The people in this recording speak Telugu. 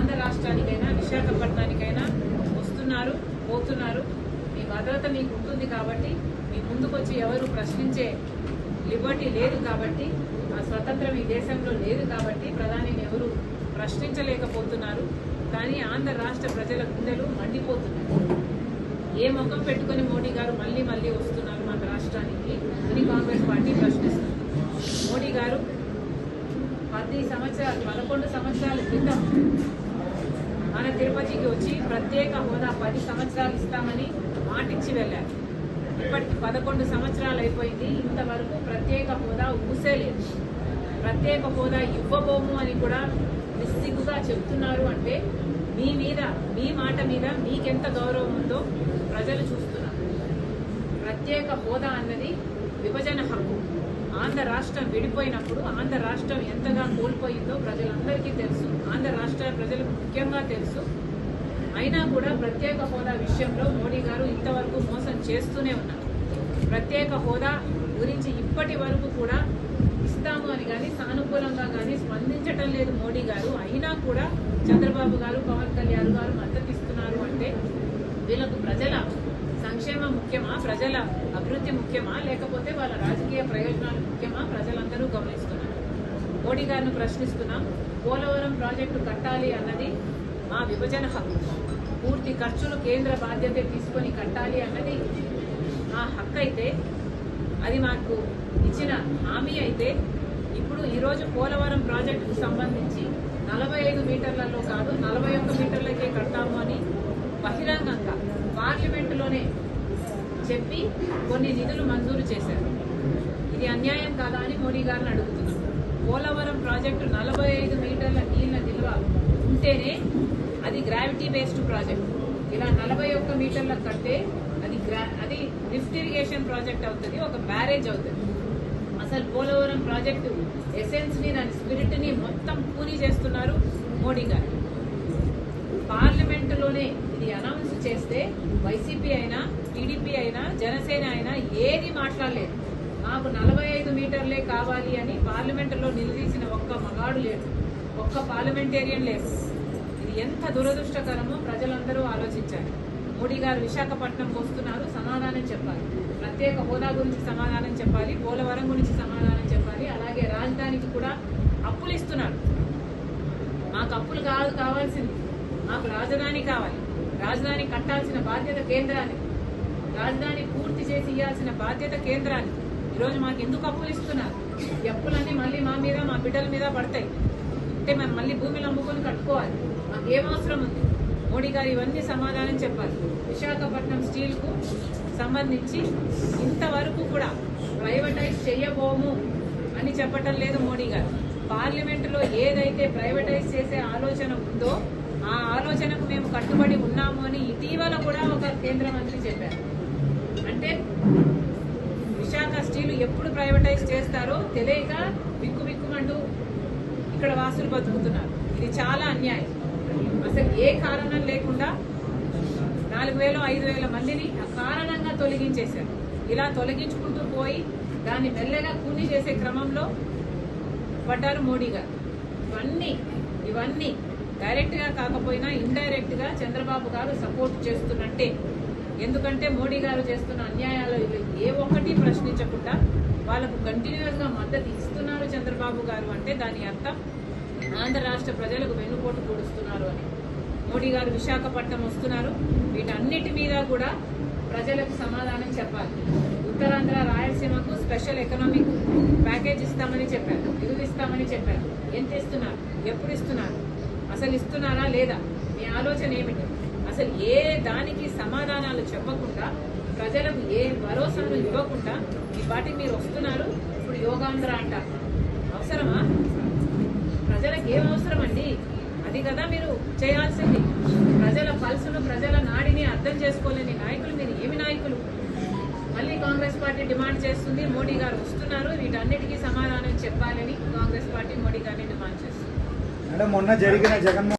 ఆంధ్ర రాష్ట్రానికైనా విశాఖపట్నానికైనా వస్తున్నారు పోతున్నారు. మీ భద్రత మీకు ఉంటుంది కాబట్టి మీ ముందుకొచ్చి ఎవరు ప్రశ్నించే లిబర్టీ లేదు కాబట్టి ఆ స్వతంత్రం ఈ దేశంలో లేదు కాబట్టి ప్రధాని ఎవరు ప్రశ్నించలేకపోతున్నారు. కానీ ఆంధ్ర రాష్ట్ర ప్రజల గుండెలు మండిపోతున్నారు ఏ ముఖం పెట్టుకుని మోడీ గారు మళ్ళీ మళ్ళీ వస్తున్నారు మన రాష్ట్రానికి అని కాంగ్రెస్ పార్టీ ప్రశ్నిస్తుంది. మోడీ గారు పది సంవత్సరాలు పదకొండు సంవత్సరాల క్రితం మన తిరుపతికి వచ్చి ప్రత్యేక హోదా పది సంవత్సరాలు ఇస్తామని మాటిచ్చి వెళ్ళారు. ఇప్పటికి పదకొండు సంవత్సరాలు అయిపోయింది. ఇంతవరకు ప్రత్యేక హోదా ఊసేలేదు ప్రత్యేక హోదా ఇవ్వబోము అని కూడా నిస్సిగ్గుగా చెప్తున్నారు అంటే మీ మీద మీ మాట మీద మీకెంత గౌరవం ఉందో ప్రజలు చూస్తున్నారు. ప్రత్యేక హోదా అన్నది విభజన హక్కు. ఆంధ్ర రాష్ట్రం విడిపోయినప్పుడు ఆంధ్ర రాష్ట్రం ఎంతగా కోల్పోయిందో ప్రజలందరికీ తెలుసు. ఆంధ్ర రాష్ట్ర ప్రజలకు ముఖ్యంగా తెలుసు. అయినా కూడా ప్రత్యేక హోదా విషయంలో మోడీ గారు ఇంతవరకు మోసం చేస్తూనే ఉన్నారు. ప్రత్యేక హోదా గురించి ఇప్పటి వరకు కూడా ఇస్తాము అని కానీ సానుకూలంగా కానీ స్పందించటం లేదు మోడీ గారు. అయినా కూడా చంద్రబాబు గారు పవన్ కళ్యాణ్ గారు మద్దతు ఇస్తున్నారు అంటే వీళ్ళకు ప్రజల సంక్షేమం ముఖ్యమా? ప్రజల అభివృద్ధి ముఖ్యమా? లేకపోతే వాళ్ళ రాజకీయ ప్రయోజనాలు ముఖ్యమా? ప్రజలందరూ గమనిస్తున్నారు. మోడీ గారిని ప్రశ్నిస్తున్నాం పోలవరం ప్రాజెక్టు కట్టాలి అన్నది మా విభజన హక్కు. పూర్తి ఖర్చులు కేంద్ర బాధ్యత తీసుకొని కట్టాలి అన్నది మా హక్కు అయితే అది మాకు ఇచ్చిన హామీ అయితే ఇప్పుడు ఈరోజు పోలవరం ప్రాజెక్టుకు సంబంధించి నలభై ఐదు మీటర్లలో కాదు నలభై ఒక్క మీటర్లకే కడతాము అని బహిరంగంగా పార్లమెంటులోనే చెప్పి కొన్ని నిధులు మంజూరు చేశారు. ఇది అన్యాయం కాదా అని మోడీ గారిని అడుగుతున్నాం. పోలవరం ప్రాజెక్టు నలభై ఐదు మీటర్ల నీళ్ళ నిల్వ ఉంటేనే అది గ్రావిటీ బేస్డ్ ప్రాజెక్ట్. ఇలా నలభై ఒక్క మీటర్ల కట్టే అది గ్రా అది లిఫ్ట్ ఇరిగేషన్ ప్రాజెక్ట్ అవుతుంది ఒక బ్యారేజ్ అవుతుంది. అసలు పోలవరం ప్రాజెక్టు ఎసెన్స్ని దాని స్పిరిట్ని మొత్తం పూని చేస్తున్నారు మోడీ గారు. పార్లమెంటులోనే ఇది అనౌన్స్ చేస్తే వైసీపీ అయినా టీడీపీ అయినా జనసేన అయినా ఏది మాట్లాడలేదు. మాకు నలభై ఐదు మీటర్లే కావాలి అని పార్లమెంటులో నిలదీసిన ఒక్క మగాడు లేడు. ఒక్క పార్లమెంటేరియన్ లేదు. ఇది ఎంత దురదృష్టకరమో ప్రజలందరూ ఆలోచించారు మోడీ గారు విశాఖపట్నంకి వస్తున్నారు సమాధానం చెప్పాలి. ప్రత్యేక హోదా గురించి సమాధానం చెప్పాలి పోలవరం గురించి సమాధానం చెప్పాలి అలాగే రాజధానికి కూడా అప్పులు ఇస్తున్నారు. మాకు అప్పులు కావాల్సింది. మాకు రాజధాని కావాలి. రాజధాని కట్టాల్సిన బాధ్యత కేంద్రానికి. రాజధాని పూర్తి చేసి ఇవ్వాల్సిన బాధ్యత కేంద్రానికి. ఈరోజు మాకు ఎందుకు అప్పులు ఇస్తున్నారు? అప్పులన్నీ మళ్ళీ మా మీద మా బిడ్డల మీద పడతాయి. అంటే మనం మళ్ళీ భూమిని అమ్ముకొని కట్టుకోవాలి. మాకు ఏం అవసరం ఉంది? మోడీ గారు ఇవన్నీ సమాధానం చెప్పాలి. విశాఖపట్నం స్టీల్కు సంబంధించి ఇంతవరకు కూడా ప్రైవేటైజ్ చేయబోము అని చెప్పటం లేదు మోడీ గారు. పార్లమెంటులో ఏదైతే ప్రైవేటైజ్ చేసే ఆలోచన ఉందో ఆ ఆలోచనకు మేము కట్టుబడి ఉన్నాము అని ఇటీవల కూడా ఒక కేంద్ర మంత్రి చెప్పారు. అంటే విశాఖ స్టీల్ ఎప్పుడు ప్రైవేటైజ్ చేస్తారో తెలియక బిక్కు బిక్కుమంటూ ఇక్కడ వాసులు బతుకుతున్నారు. ఇది చాలా అన్యాయం. అసలు ఏ కారణం లేకుండా నాలుగు వేలు ఐదు వేల మందిని కారణంగా తొలగించేశారు. ఇలా తొలగించుకుంటూ పోయి దాన్ని మెల్లగా కూని చేసే క్రమంలో పడ్డారు మోడీ గారు. ఇవన్నీ ఇవన్నీ డైరెక్ట్గా కాకపోయినా ఇండైరెక్ట్గా చంద్రబాబు గారు సపోర్ట్ చేస్తున్నట్టే. ఎందుకంటే మోడీ గారు చేస్తున్న అన్యాయాలు ఏ ఒక్కటి ప్రశ్నించకుండా వాళ్ళకు కంటిన్యూస్గా మద్దతు ఇస్తున్నారు చంద్రబాబు గారు అంటే దాని అర్థం ఆంధ్ర రాష్ట్ర ప్రజలకు వెన్నుపోటు పొడుస్తున్నారు అని. మోడీ గారు విశాఖపట్నం వస్తున్నారు. వీటన్నిటి మీద కూడా ప్రజలకు సమాధానం చెప్పాలి. ఉత్తరాంధ్ర రాయలసీమకు స్పెషల్ ఎకనామిక్ ప్యాకేజ్ ఇస్తామని చెప్పారు. ఇరువు ఇస్తామని చెప్పారు. ఎంత ఇస్తున్నారు? ఎప్పుడు ఇస్తున్నారు? అసలు ఇస్తున్నారా లేదా? మీ ఆలోచన ఏమిటి? అసలు ఏ దానికి సమాధానాలు చెప్పకుండా ప్రజలకు ఏ భరోసాను ఇవ్వకుండా ఈ పాటికి మీరు వస్తున్నారు? ఇప్పుడు యోగాంధ్ర అంటారు అవసరమా? ప్రజలకు ఏం అవసరం అండి అది కదా మీరు చేయాల్సింది. ప్రజల పల్సును ప్రజల నాడిని అర్థం చేసుకోలేని నాయకులు మీరు ఏమి నాయకులు? మళ్ళీ కాంగ్రెస్ పార్టీ డిమాండ్ చేస్తుంది మోడీ గారు వస్తున్నారు. వీటన్నిటికీ సమాధానం చెప్పాలని కాంగ్రెస్ పార్టీ మోడీ గారిని డిమాండ్ చేస్తుంది. అంటే మొన్న జరిగిన జగన్మోహన్